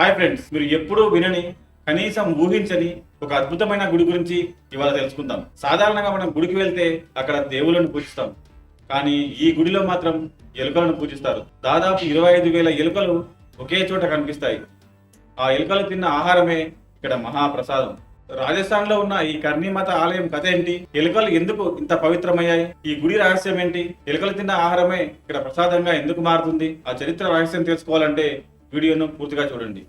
Hi friends మీరు ఎప్పుడూ వినని కనీసం ఊహించని ఒక అద్భుతమైన గుడి గురించి ఇవాళ తెలుసుకుందాం. సాధారణంగా మనం గుడికి వెళ్తే అక్కడ దేవులను పూజిస్తాం. కానీ ఈ గుడిలో మాత్రం ఎలుకలను పూజిస్తారు. దాదాపు ఇరవై ఐదు వేల ఎలుకలు ఒకే చోట కనిపిస్తాయి. ఆ ఎలుకలు తిన్న ఆహారమే ఇక్కడ మహాప్రసాదం. రాజస్థాన్లో ఉన్న ఈ కర్ణీమాత ఆలయం కథ ఏంటి? ఎలుకలు ఎందుకు ఇంత పవిత్రమయ్యాయి? ఈ గుడి రహస్యం ఏంటి? ఎలుకలు తిన్న ఆహారమే ఇక్కడ ప్రసాదంగా ఎందుకు మారుతుంది? ఆ చరిత్ర రహస్యం తెలుసుకోవాలంటే వీడియోను పూర్తిగా చూడండి.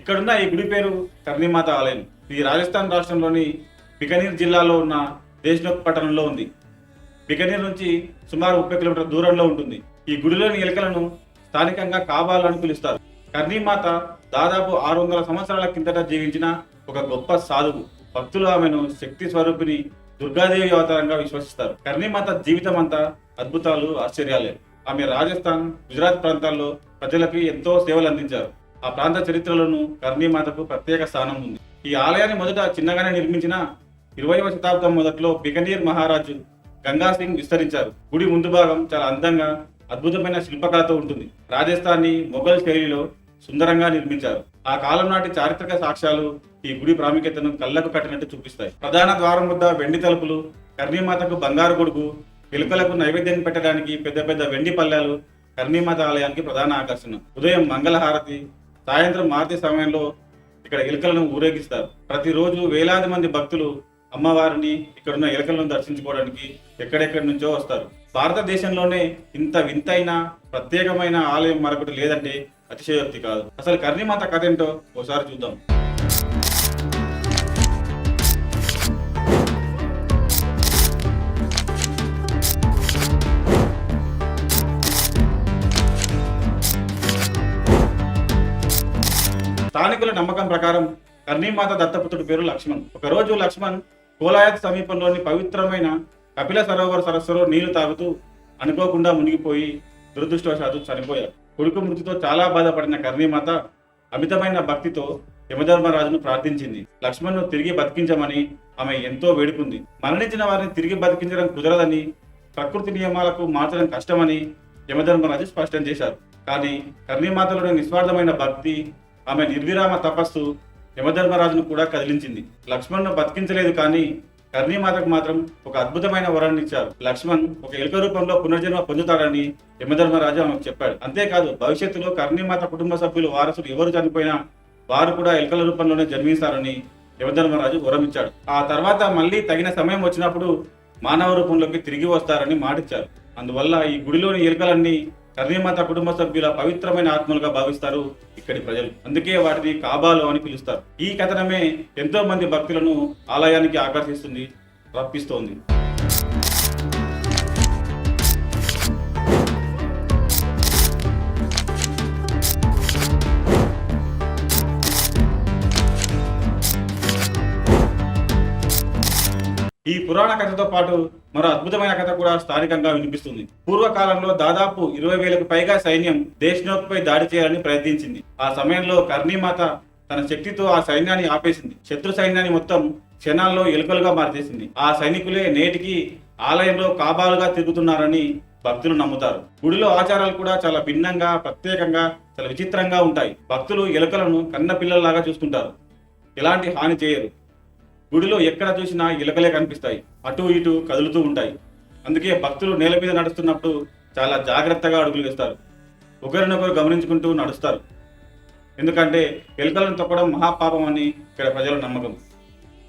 ఇక్కడున్న ఈ గుడి పేరు కర్ణీమాత ఆలయం. ఇది రాజస్థాన్ రాష్ట్రంలోని బికనీర్ జిల్లాలో ఉన్న దేశ్నోక్ పట్టణంలో ఉంది. బికనీర్ నుంచి సుమారు ముప్పై కిలోమీటర్ల దూరంలో ఉంటుంది. ఈ గుడిలోని ఎలుకలను స్థానికంగా కాబాలు అని పిలుస్తారు. కర్ణీమాత దాదాపు ఆరు వందల సంవత్సరాల కిందట జీవించిన ఒక గొప్ప సాధువు. భక్తులు ఆమెను శక్తి స్వరూపిణి దుర్గాదేవి అవతారంగా విశ్వసిస్తారు. కర్ణీమాత జీవితం అంతా అద్భుతాలు ఆశ్చర్యాలే. ఆమె రాజస్థాన్ గుజరాత్ ప్రాంతాల్లో ప్రజలకు ఎంతో సేవలు అందించారు. ఆ ప్రాంత చరిత్రలోనూ కర్ణీమాతకు ప్రత్యేక స్థానం ఉంది. ఈ ఆలయాన్ని మొదట చిన్నగానే నిర్మించిన ఇరవైవ శతాబ్దం మొదట్లో బికనీర్ మహారాజు గంగా సింగ్ విస్తరించారు. గుడి ముందు భాగం చాలా అందంగా అద్భుతమైన శిల్పకళతో ఉంటుంది. రాజస్థానీ మొఘల్ శైలిలో సుందరంగా నిర్మించారు. ఆ కాలం నాటి చారిత్రక సాక్ష్యాలు ఈ గుడి ప్రాముఖ్యతను కళ్ళకు కట్టినట్టు చూపిస్తాయి. ప్రధాన ద్వారం వద్ద వెండి తలుపులు కర్ణీమాతకు బంగారు గొడుగు పిలుకలకు నైవేద్యం పెట్టడానికి పెద్ద పెద్ద వెండి పల్లెలు కర్ణీమాత ఆలయానికి ప్రధాన ఆకర్షణ. ఉదయం మంగళహారతి సాయంత్రం మారుతి సమయంలో ఇక్కడ ఎలుకలను ఊరేగిస్తారు. ప్రతిరోజు వేలాది మంది భక్తులు అమ్మవారిని ఇక్కడున్న ఎలుకలను దర్శించుకోవడానికి ఎక్కడెక్కడి నుంచో వస్తారు. భారతదేశంలోనే ఇంత వింతైన ప్రత్యేకమైన ఆలయం మరొకటి లేదంటే అతిశయోక్తి కాదు. అసలు కర్ణీమాత కథ ఏంటో ఓసారి చూద్దాం. స్థానికుల నమ్మకం ప్రకారం కర్ణీమాత దత్తపుత్రుడి పేరు లక్ష్మణ్. ఒకరోజు లక్ష్మణ్ కోలాయత్ సమీపంలోని పవిత్రమైన కపిల సరోవర సరస్సులో నీళ్ళు తాగుతూ అనుకోకుండా మునిగిపోయి దురదృష్టవశాత్తు చనిపోయారు కొడుకు మృతితో చాలా బాధపడిన కర్ణీమాత అమితమైన భక్తితో యమధర్మరాజును ప్రార్థించింది. లక్ష్మణ్ను తిరిగి బతికించమని ఆమె ఎంతో వేడుకుంది. మరణించిన వారిని తిరిగి బతికించడం కుదరదని ప్రకృతి నియమాలకు మార్చడం కష్టమని యమధర్మరాజు స్పష్టం చేశారు. కానీ కర్ణీమాతలోని నిస్వార్థమైన భక్తి ఆమె నిర్విరామ తపస్సు యమధర్మరాజును కూడా కదిలించింది. లక్ష్మణ్ను బతికించలేదు కానీ కర్ణీమాతకు మాత్రం ఒక అద్భుతమైన వరాన్ని ఇచ్చారు. లక్ష్మణ్ ఒక ఎలుక రూపంలో పునర్జన్మ పొందుతాడని యమధర్మరాజు ఆమెకు చెప్పాడు. అంతేకాదు భవిష్యత్తులో కర్ణీమాత కుటుంబ సభ్యులు వారసులు ఎవరు చనిపోయినా వారు కూడా ఎలుకల రూపంలోనే జన్మిస్తారని యమధర్మరాజు వరం ఇచ్చాడు ఆ తర్వాత మళ్ళీ తగిన సమయం వచ్చినప్పుడు మానవ రూపంలోకి తిరిగి వస్తారని మాటిచ్చారు. అందువల్ల ఈ గుడిలోని ఎలుకలన్నీ కర్ణీమాత కుటుంబ సభ్యుల పవిత్రమైన ఆత్మలుగా భావిస్తారు ఇక్కడి ప్రజలు. అందుకే వాటిని కాబాలు అని పిలుస్తారు. ఈ కథనమే ఎంతో మంది భక్తులను ఆలయానికి ఆకర్షిస్తుంది రప్పిస్తోంది. ఈ పురాణ కథతో పాటు మరో అద్భుతమైన కథ కూడా స్థానికంగా వినిపిస్తుంది. పూర్వకాలంలో దాదాపు ఇరవై వేలకు పైగా సైన్యం దేశ్నోక్పై దాడి చేయాలని ప్రయత్నించింది. ఆ సమయంలో కర్ణీమాత తన శక్తితో ఆ సైన్యాన్ని ఆపేసింది. శత్రు సైన్యాన్ని మొత్తం క్షణాల్లో ఎలుకలుగా మార్చేసింది. ఆ సైనికులే నేటికి ఆలయంలో కాబాలుగా తిరుగుతున్నారని భక్తులు నమ్ముతారు. గుడిలో ఆచారాలు కూడా చాలా భిన్నంగా ప్రత్యేకంగా చాలా విచిత్రంగా ఉంటాయి. భక్తులు ఎలుకలను కన్న పిల్లల్లాగా చూసుకుంటారు ఎలాంటి హాని చేయరు. గుడిలో ఎక్కడ చూసినా ఇలకలే కనిపిస్తాయి. అటు ఇటు కదులుతూ ఉంటాయి. అందుకే భక్తులు నేల మీద నడుస్తున్నప్పుడు చాలా జాగ్రత్తగా అడుగులు వేస్తారు. ఒకరినొకరు గమనించుకుంటూ నడుస్తారు. ఎందుకంటే ఎలుకలను తొక్కడం మహాపాపం అని ఇక్కడ ప్రజల నమ్మకం.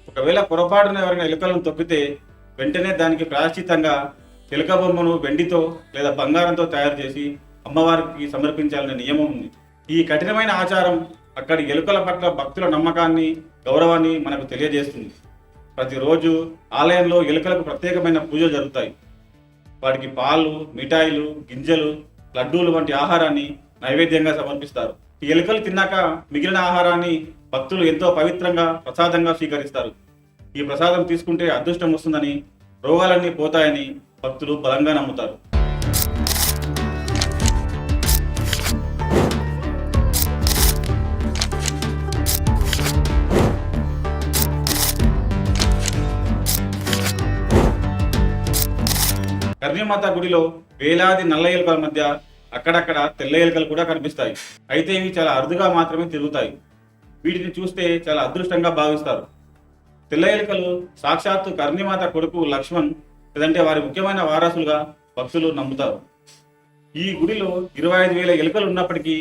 ఒకవేళ పొరపాటున ఎవరైనా ఎలుకలను తొక్కితే వెంటనే దానికి ప్రాశ్చితంగా ఎలుక బొమ్మను వెండితో లేదా బంగారంతో తయారు చేసి అమ్మవారికి సమర్పించాలనే నియమం ఉంది. ఈ కఠినమైన ఆచారం అక్కడి ఎలుకల పట్ల భక్తుల నమ్మకాన్ని గౌరవాన్ని మనకు తెలియజేస్తుంది. ప్రతిరోజు ఆలయంలో ఎలుకలకు ప్రత్యేకమైన పూజలు జరుగుతాయి. వాటికి పాలు మిఠాయిలు గింజలు లడ్డూలు వంటి ఆహారాన్ని నైవేద్యంగా సమర్పిస్తారు. ఈ ఎలుకలు తిన్నాక మిగిలిన ఆహారాన్ని భక్తులు ఎంతో పవిత్రంగా ప్రసాదంగా స్వీకరిస్తారు. ఈ ప్రసాదం తీసుకుంటే అదృష్టం వస్తుందని రోగాలన్నీ పోతాయని భక్తులు బలంగా నమ్ముతారు. మాత గుడిలో వేలాది నల్ల ఎలుకల మధ్య అక్కడక్కడ తెల్ల ఎలుకలు కూడా కనిపిస్తాయి. అయితే ఇవి చాలా అరుదుగా మాత్రమే తిరుగుతాయి. వీటిని చూస్తే చాలా అదృష్టంగా భావిస్తారు. తెల్ల ఎలుకలు సాక్షాత్తు కర్ణిమాత కొడుకు లక్ష్మణ్ లేదంటే వారి ముఖ్యమైన వారసులుగా భక్తులు నమ్ముతారు. ఈ గుడిలో ఇరవై ఐదు వేల ఎలుకలు ఉన్నప్పటికీ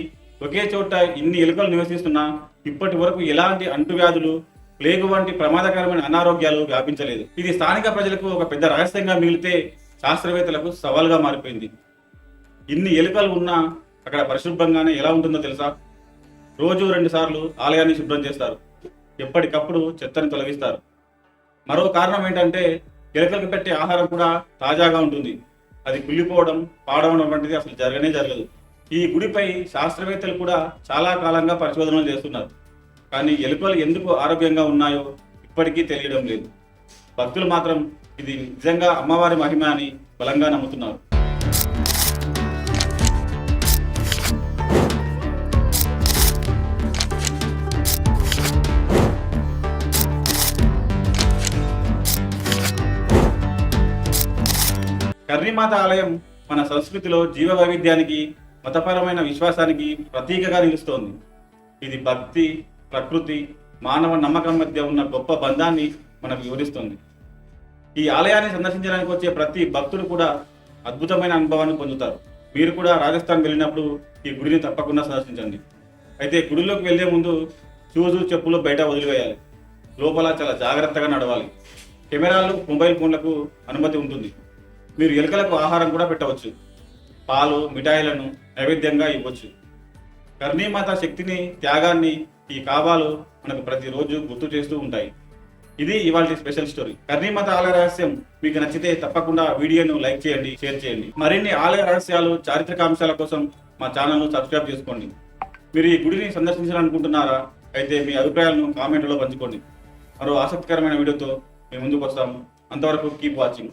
ఒకే చోట ఇన్ని ఎలుకలు నివసిస్తున్నా ఇప్పటి వరకు ఎలాంటి అంటువ్యాధులు ప్లేగు వంటి ప్రమాదకరమైన అనారోగ్యాలు వ్యాపించలేదు. ఇది స్థానిక ప్రజలకు ఒక పెద్ద రహస్యంగా మిగిలితే శాస్త్రవేత్తలకు సవాల్గా మారిపోయింది. ఇన్ని ఎలుకలు ఉన్నా అక్కడ పరిశుభ్రంగానే ఎలా ఉంటుందో తెలుసా? రోజు రెండు సార్లు ఆలయాన్ని శుభ్రం చేస్తారు. ఎప్పటికప్పుడు చెత్తని తొలగిస్తారు. మరో కారణం ఏంటంటే ఎలుకలకు పెట్టే ఆహారం కూడా తాజాగా ఉంటుంది. అది కుళ్ళిపోవడం పాడవడం వంటిది అసలు జరగనే జరగదు. ఈ గుడిపై శాస్త్రవేత్తలు కూడా చాలా కాలంగా పరిశోధనలు చేస్తున్నారు. కానీ ఎలుకలు ఎందుకు ఆరోగ్యంగా ఉన్నాయో ఇప్పటికీ తెలియడం లేదు. భక్తులు మాత్రం ఇది నిజంగా అమ్మవారి మహిమ అని బలంగా నమ్ముతున్నారు. కర్రీమాత ఆలయం మన సంస్కృతిలో జీవ వైవిధ్యానికి మతపరమైన విశ్వాసానికి ప్రతీకగా నిలుస్తోంది. ఇది భక్తి ప్రకృతి మానవ నమ్మకం మధ్య ఉన్న గొప్ప బంధాన్ని మనకు వివరిస్తుంది. ఈ ఆలయాన్ని సందర్శించడానికి వచ్చే ప్రతి భక్తుడు కూడా అద్భుతమైన అనుభవాన్ని పొందుతారు. మీరు కూడా రాజస్థాన్ వెళ్ళినప్పుడు ఈ గుడిని తప్పకుండా సందర్శించండి. అయితే గుడిలోకి వెళ్ళే ముందు షూజు చెప్పులు బయట వదిలివేయాలి. లోపల చాలా జాగ్రత్తగా నడవాలి. కెమెరాలు మొబైల్ ఫోన్లకు అనుమతి ఉంటుంది. మీరు ఎలుకలకు ఆహారం కూడా పెట్టవచ్చు. పాలు మిఠాయిలను నైవేద్యంగా ఇవ్వచ్చు. కర్ణీమాత శక్తిని త్యాగాన్ని ఈ కావాలు మనకు ప్రతిరోజు గుర్తు చేస్తూ ఉంటాయి. ఇది ఇవాళ స్పెషల్ స్టోరీ. కర్ణీమాత ఆలయ రహస్యం మీకు నచ్చితే తప్పకుండా వీడియోను లైక్ చేయండి షేర్ చేయండి. మరిన్ని ఆలయ రహస్యాలు చారిత్రక అంశాల కోసం మా ఛానల్ను సబ్స్క్రైబ్ చేసుకోండి. మీరు ఈ గుడిని సందర్శించాలనుకుంటున్నారా? అయితే మీ అభిప్రాయాలను కామెంట్లో పంచుకోండి. మరో ఆసక్తికరమైన వీడియోతో మేము ముందుకు వస్తాము. అంతవరకు కీప్ వాచింగ్